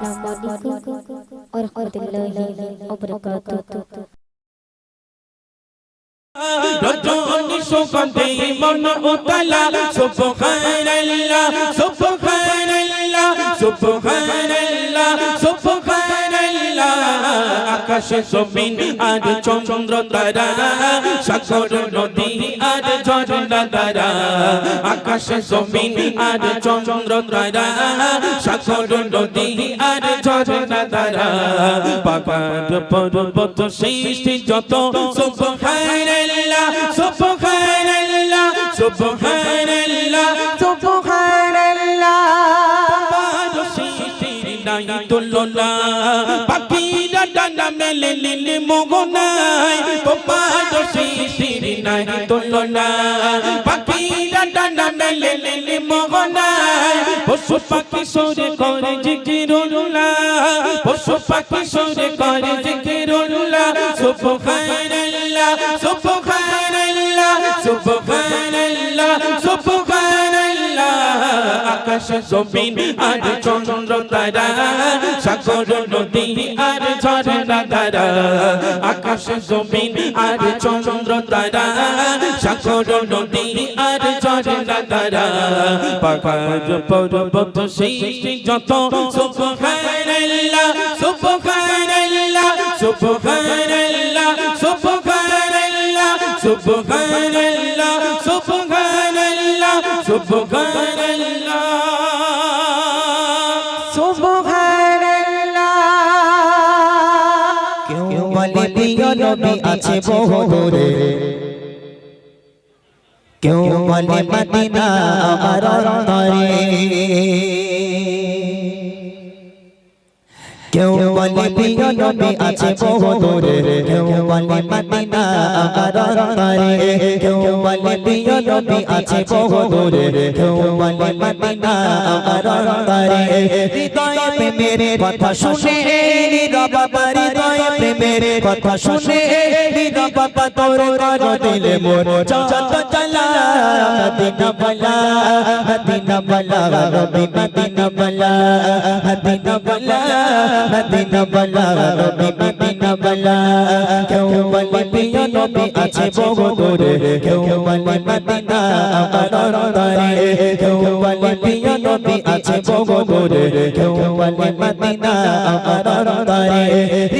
السلام عليكم ورحمة الله وبركاته رجوني شوقتي من أطلع سبحان الله سبحان الله سبحان الله আকাশ জমিন আর চন্দ্র তারা, সাগর, নদী আর ঝর্ণা তারা। আকাশ জমিন আর চন্দ্র তারা, সাগর, নদী আর ঝর্ণা তারা। পাহাড় পর্বত সৃষ্টি যত, সুবহানাল্লাহ সুবহানাল্লাহ সুবহানাল্লাহ। তুলনা পাখিরা ডানা মেলে লিলি মোহনায় পাহাড় সৃষ্টির নাই তুলনা। পাখিরা ডানা মেলে লিলি মোহনায়, পশু পাখি সরে করে জিকিরুল্লাহ পশু পাখি সরে করে জিকিরুল্লাহ আকাশ, জমিন আর চন্দ্র তারা, সাগর, নদী আর ঝর্ণা তারা। আকাশ, জমিন আর চন্দ্র তারা, সাগর, নদী আর ঝর্ণা তারা। পাহাড় পর্বত সৃষ্টি যত সুবহানাল্লাহ সুবহানাল্লাহ সুবহানাল্লাহ সুবহানাল্লাহ সুবহানাল্লাহ। কেউ বলে প্রিয় নবী আছে বহু দূরে কেউ বলে মদিনা আমার অন্তরে। কেউ বলে প্রিয় নবী আছে বহু দূরে কেউ বলে মদিনা আমার অন্তরে কেউ বলে প্রিয় নবী আছে বহু দূরে কেউ বলে মদিনা আমার অন্তরে হৃদয়ে প্রেমের কথা শুনে নীরব হৃদয়ে প্রেমের কথা শুনে নীরব তোর কর দিলে মোর চল চলা মদিনা বলা মদিনা বলা রবি মদিনা বলা মদিনা বলা মদিনা বালা, রবি মদিনা বালা। কেউ বলে, প্রিয় নবী আছে বহু দূরে। কেউ বলে, মদিনা আমার অন্তরে। কেউ বলে, প্রিয় নবী আছে বহু দূরে। কেউ বলে, মদিনা আমার অন্তরে।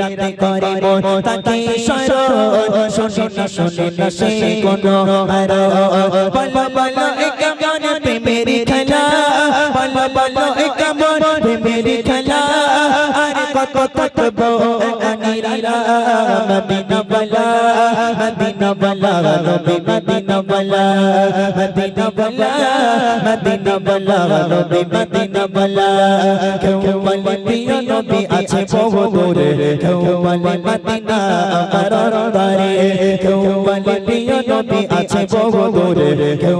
রাতে করে মন তাকে শরণ। শোনে না শোনে কোনো বারো বলো বলো এক মন প্রেমের খেলা? বলো বলো এক মন প্রেমের খেলা? আর কত কত আনিরা মদিনা বলা মদিনা বলা রবি মদিনা বলা মদিনা বলা মদিনা বলা রবি মদিনা বলা কেউ বলে প্রিয় নবী আছে বহু দূরে কেউ মদিনা নবী কেউ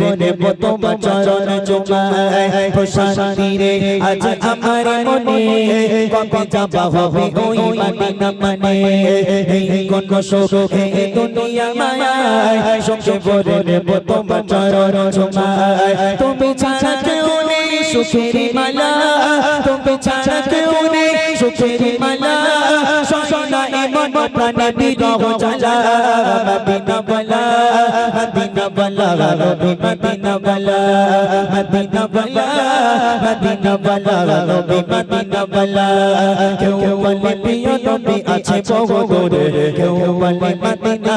ভরে প্রথম চরণ চুমায়। প্রশান্তি রে আজ আমার মনে কবে যাবা হবে ওই মদিনা মানে কোন শোক এই দুনিয়া মায়ায়। সুখ ভরে নেব চরণ চুমায়। তুমি ছাড়া কেউ সুখের মালা তুমি ছাড়া কেউ নেই সুখের মালা সয়না এমন প্রাণে বিরহ জ্বালা মদিনা বলা মদিনা বলা নবী মদিনা বলা মদিনা বলা মদিনা বলা নবী মদিনা বলা কেউ বলে প্রিয় নবী আছে বহু দূরে কেউ বলে মদিনা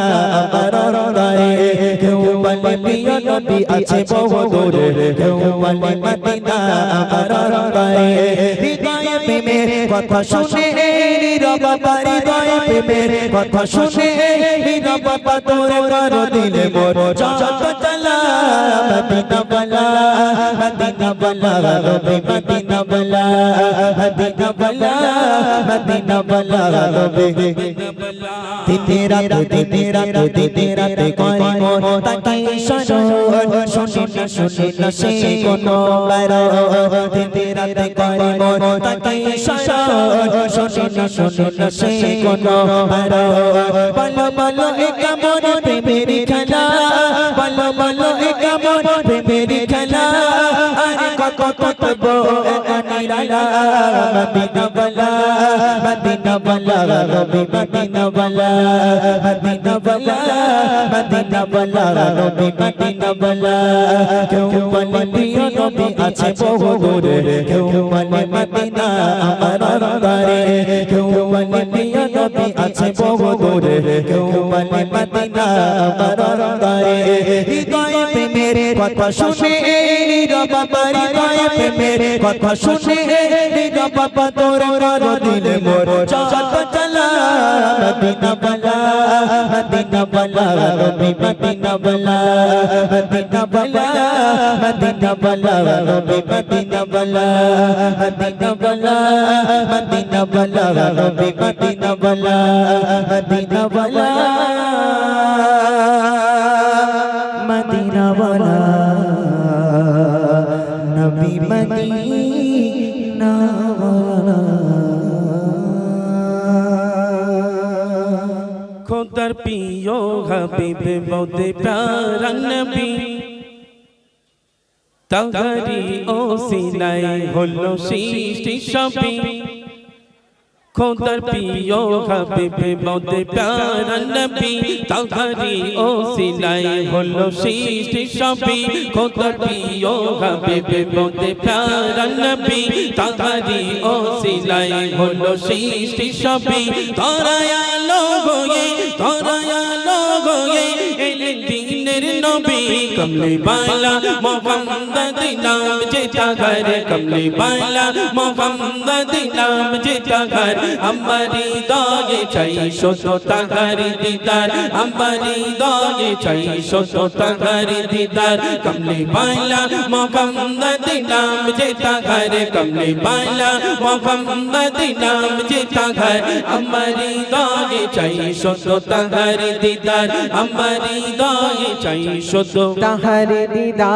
আমার হৃদয়ে কেউ বলে প্রিয় নবী আছে বহু দূরে কেউ বলে মদিনা আমার হৃদয়ে হৃদয়ে কথা শুনে নীরবতা হৃদয়ে প্রেমের কথা শুনে নীরবতা তোর কর দিলে মোর চট চলা। মদিনা বলা মদিনা বলা, রবি মদিনা বলা মদিনা বলা মদিনা বলা, রবি দিনে রাতে দিনে রাতে দিনে রাতে করে মন তাকে শরণ শুনি না শুনি না সে কোন বারো দিনে রাতে করে মন তাকে শরণ শুনি না শুনি না সে কোন বলো বলো এ কেমন প্রেমের খেলা বলো বলো এ কেমন প্রেমের খেলা আরে কত কত বো নিরালা মদিনা বলা মদিনা বলা রবি মদিনা বলা মদিনা বলা মদিনা বলা রবি মদিনা বলা কেউ বলে প্রিয় নবী আছে বহু দূরে কেউ বলে মদিনা আমার নবী আছে বহু দূরে কেউ বলে মদিনা আমার করে হৃদয়ে প্রেমের কথা শুনে নীরবতা হৃদয়ে প্রেমের কথা শুনে নীরবতা তোর কর দিলে মোর চট চলা মদিনা বলা মদিনা বলা রবি মদিনা বলা মদিনা বলা মদিনা বলা রবি মদিনা বলা মদিনা বলা মদিনা বলা রবি মদিনা বলা মদিনা বলা মদিনা বলা নবী মদিনা খোদার পিও হাবিব, মৌদে প্যারা নবী। তাহারি ও সিলাই হলো সৃষ্টি সবই। খোদার পিও হাবিব মৌদে প্যারা নবী তাহারি ও সিলাই হলো সৃষ্টি সবই খোদার পিও হাবিব মৌদে প্যারা নবী তাহারি ও সিলাই হলো সৃষ্টি সবই তরায়ালো গয়ে তরায়ালো গয়ে এলেন দিনের নবী কমলি বালা মোহাম্মদ নাম যেটা ঘর কমলি বালা মোহাম্মদ নাম যেটা ঘর আমারি দয়ে চাই শত তাহার দিদার আমারি দয়ে চাই শত তাহার দিদার কমলি বালা মোহাম্মদ নাম যেটা ঘর কমলি বালা মোহাম্মদ নাম যেটা ঘর আমারি দয়ে চাই শত তাহার দিদার আমারি দয়ে চাই শত তাহার দিদা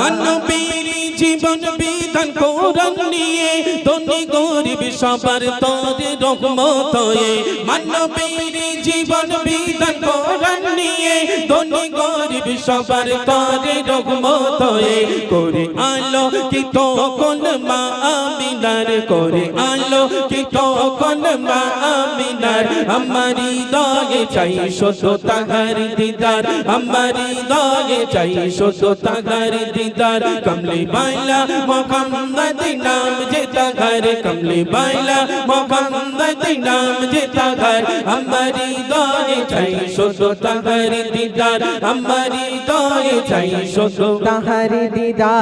মানবীর জীবন বিধান কোরআন নিয়ে, ধনী গরিব সবার তরে রহমত হয়ে, মানবীর জীবন বিধান কোরআন নিয়ে, ধনী গরিব সবার তরে রহমত হয়ে, করে আলো কি তো কোন মা আমিনার করে আলো কি তো কোন মা আমিনার আমারি দয়ে চাই শত তাহার দিদার, আমারি দয়ে চাই শত তাহার দিদার, কমলি বাইলা মোহাম্মদ নাম যেটা ঘর কমলি বাইলা মোহাম্মদ নাম যেটা ঘর আমারি দয়ে চাই শত তাহার দিদার আমারি দয়ে চাই শত তাহার দিদা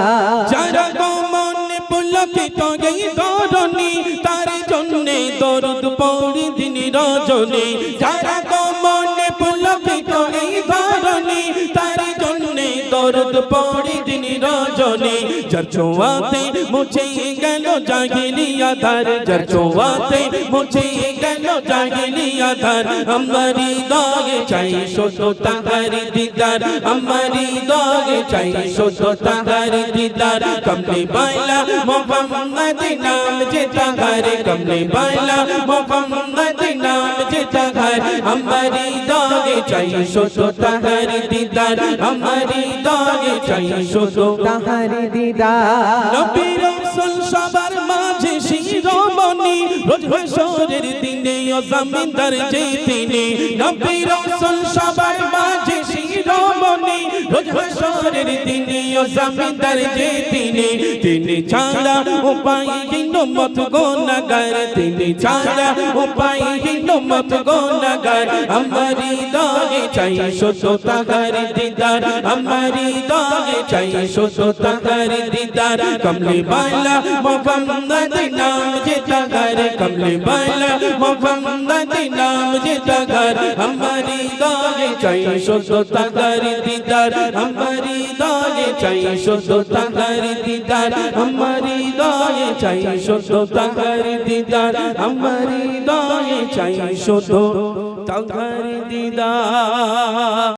যারা মনে পুলকিত এই ধরণী তার জন্যে দরদ পড়ি দিন রজনী যারা মনে দরদ পড়ি দিন রজনী যার ছোঁয়াতে মুছে গেল জাগিলিয়া ধার যার ছোঁয়াতে মুছে গেল জাগিলিয়া ধার আমারি দয়ে চাই শত তাহার দিদার আমারি দয়ে চাই শত তাহার দিদার কমলি বাইলা মোহাম্মদ নাম যেটা ঘর কমলি বাইলা মোহাম্মদ নাম যেটা ঘর আমারি দয়ে চাই শত তাহার দিদার আমারি দয়ে হৃদয়ে চাই শুধু তাহার দিদার নবী রাসূল সবার মাঝে শিরোমণি রোজ হাসরের দিনে ও জমিনদার যে তিনি। নবী রাসূল সবার মাঝে শিরোমণি রোজ হাসরের দিনে ও জমিনদার যে তিনি তিনি ছাড়া উপায়হীন মত গোনাগার তিনি ছাড়া উপায়হীন মত গোনাগার আমার হৃদয়ে চাই শুধু তাহার দিদার আমার হৃদয়ে চাই শুধু তাহার দিদার কমলি বালা মোহাম্মদ নাম যে তাহার কমলি বালা মোহাম্মদ নাম যে তাহার আমার হৃদয়ে চাই শুধু তাহার দিদার আমারি হৃদয়ে চাই শুধু তাহার দিদার আমারি হৃদয়ে চাই শুধু তাহার দিদার আমারি হৃদয়ে চাই শুধু তাহার দিদার।